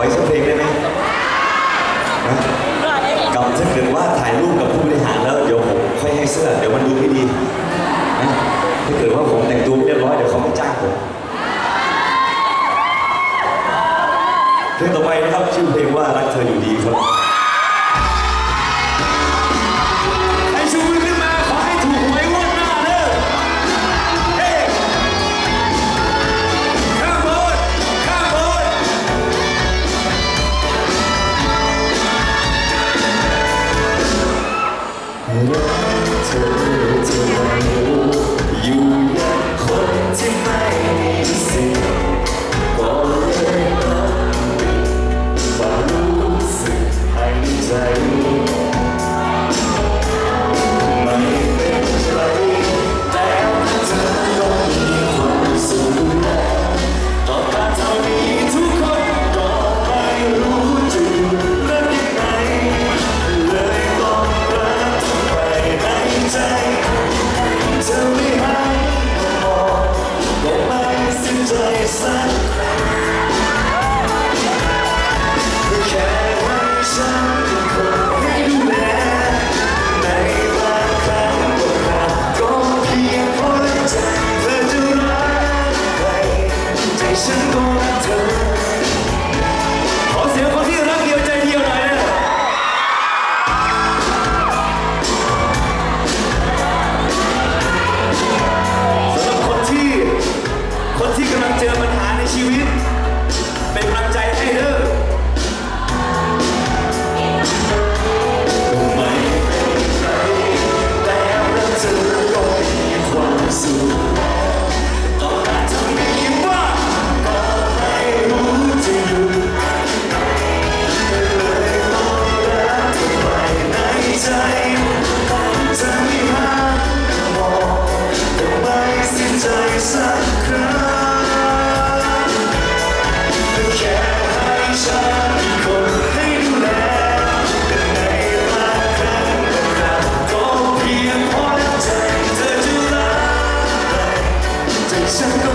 ออีกสักเพลงได้ไหมนะกับถ้าเกิดว่าถ่ายรูปกับผู้บริหารแล้วเดี๋ยวผมค่อยให้เสื้อเดี๋ยวมันดูไม่ดีนะถ้าเกิดว่าผมแต่งตัวเรียบร้อยเดี๋ยวเขาไม่จ้างผมเพลงต่อไปนะครับชื่อเพลงว่ารักเธออยู่ดีครับ ชีวิต เป็นกำลังใจให้เด้อ 시작했다.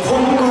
খুব